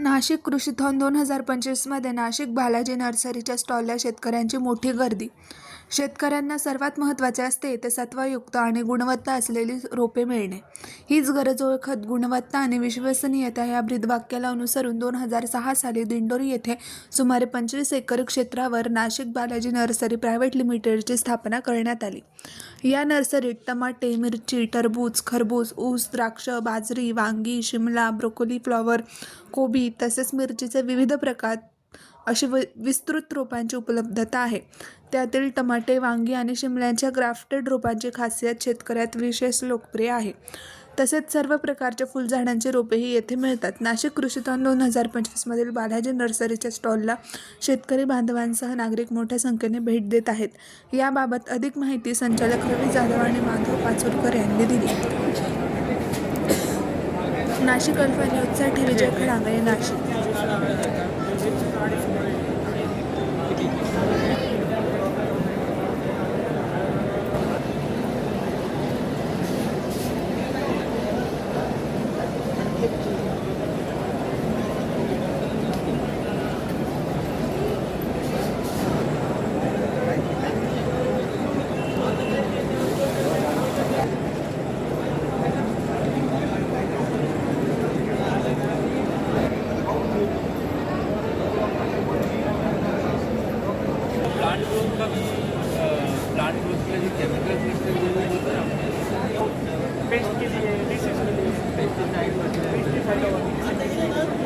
नाशिक कृषीथॉन दोन हजार पंचवीसमध्ये नाशिक बालाजी नर्सरीच्या स्टॉलला शेतकऱ्यांची मोठी गर्दी शेतकऱ्यांना सर्वात महत्त्वाचे असते ते सत्वयुक्त आणि गुणवत्ता असलेली रोपे मिळणे. हीच गरज ओळखत गुणवत्ता आणि विश्वसनीयता या ब्रीदवाक्याला अनुसरून दोन हजार सहा साली दिंडोरी येथे सुमारे पंचवीस एकर क्षेत्रावर नाशिक बालाजी नर्सरी प्रायव्हेट लिमिटेडची स्थापना करण्यात आली. या नर्सरीत टमाटे मिरची टरबूज खरबूज ऊस द्राक्ष बाजरी वांगी शिमला ब्रोकोली फ्लॉवर कोबी तसेच मिरचीचे विविध प्रकार अशी व विस्तृत रोपांची उपलब्धता आहे. त्यातील टमाटे वांगी आणि शिमल्यांच्या ग्राफ्टेड रोपांची खासियत शेतकऱ्यात विशेष लोकप्रिय आहे. तसेच सर्व प्रकारच्या फुलझाडांची रोपेही येथे मिळतात. नाशिक कृषीतॉन दोन हजार पंचवीसमधील बालाजी नर्सरीच्या स्टॉलला शेतकरी बांधवांसह नागरिक मोठ्या संख्येने भेट देत आहेत. याबाबत अधिक माहिती संचालक रवी जाधव आणि माधव पाचोरकर यांनी दिली. नाशिक अल्फा न्यूजसाठी विजय खडांगळे नाशिक. प्लांट ग्रोथ का? भी प्लांट ग्रोथ के लिए केमिकल है पेस्ट के लिए डिसीज के लिए पेस्टिसाइड वगैरह पेस्टिसाइड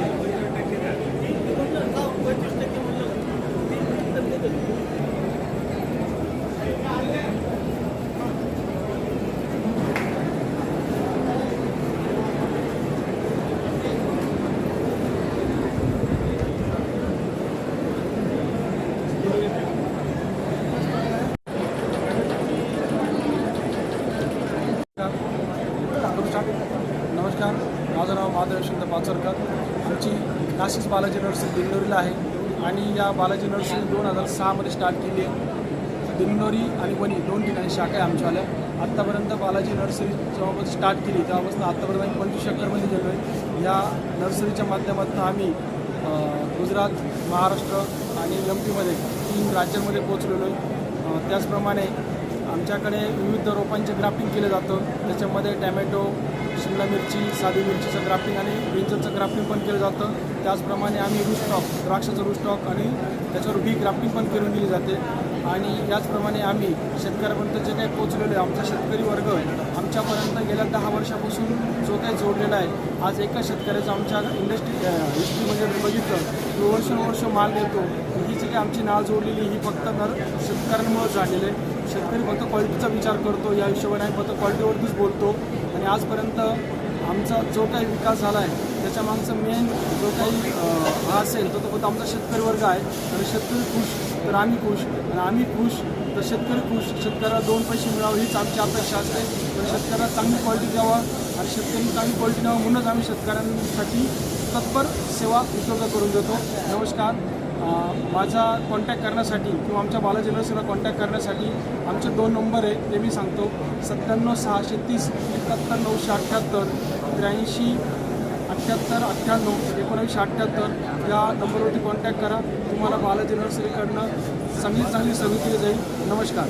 नमस्कार माझं नाव माधव यशवंत पाचरकर. आमची नाशिक बालाजी नर्सरी दिंडोरीला आहे आणि या बालाजी नर्सरी दोन हजार सहामध्ये स्टार्ट केली आहे. दिंडोरी आणि वणी दोन ठिकाणी शाखा आहे आमच्यावाल्या आत्तापर्यंत बालाजी नर्सरी जेव्हापासून स्टार्ट केली तेव्हापासून आत्तापर्यंत आम्ही पंचवीस चक्करमध्ये गेलो आहे. या नर्सरीच्या माध्यमातून आम्ही गुजरात महाराष्ट्र आणि एम पीमध्ये तीन राज्यांमध्ये पोचलेलो आहे. त्याचप्रमाणे आमच्याकडे विविध रोपांचे ग्राफ्टिंग केलं जातं. त्याच्यामध्ये टॅमॅटो शिमला मिरची साधी मिरचीचं ग्राफ्टिंग आणि ब्रिंजलचं ग्राफ्टिंग पण केलं जातं. त्याचप्रमाणे आम्ही रूस्टॉक द्राक्षाचं रूस्टॉक आणि त्याच्यावर बी ग्राफ्टिंग पण करून दिली जाते. आणि याचप्रमाणे आम्ही शेतकऱ्यापर्यंत जे काही पोचलेलो आहे आमचा शेतकरी वर्ग आमच्यापर्यंत गेल्या दहा वर्षापासून जो काही जोडलेला आहे आज एका शेतकऱ्याचं आमच्या इंडस्ट्री हिस्ट्रीमध्ये बघितलं तो वर्षानुवर्ष माल देतो ही जी काही आमची नाळ जोडलेली ही फक्त तर शेतकऱ्यांमुळे झालेली आहे. शेतकरी फक्त क्वालिटीचा विचार करतो या हिशोबाने आम्ही फक्त क्वालिटीवरतीच बोलतो. आणि आजपर्यंत आमचा जो काही विकास झाला आहे त्याच्या मागचा मेन जो काही हा असेल तो तो फक्त आमचा शेतकरी वर्ग आहे. तर शेतकरी खुश तर आम्ही खुश. आणि आम्ही खुश तर शेतकरी खुश. शेतकऱ्याला दोन पैसे मिळावं हीच आमची अपेक्षा असते. तर शेतकऱ्याला चांगली क्वालिटी द्यावा आणि शेतकऱ्यांनी चांगली क्वालिटी द्यावं म्हणूनच आम्ही शेतकऱ्यांसाठी तत्पर सेवा उपलब्ध करून देतो. नमस्कार. माझा कॉन्टॅक्ट करण्यासाठी किंवा आमच्या बालाजी नर्सरीला कॉन्टॅक्ट करण्यासाठी आमचे दोन नंबर आहे ते मी सांगतो. सत्त्याण्णव सहाशे तीस एकाहत्तर नऊशे अठ्ठ्याहत्तर त्र्याऐंशी अठ्ठ्याहत्तर अठ्ठ्याण्णव एकोणीसशे अठ्ठ्याहत्तर या नंबरवरती कॉन्टॅक्ट करा. तुम्हाला बालाजी नर्सरीकडनं चांगली चांगली सर्व्हिस दिली जाईल. नमस्कार.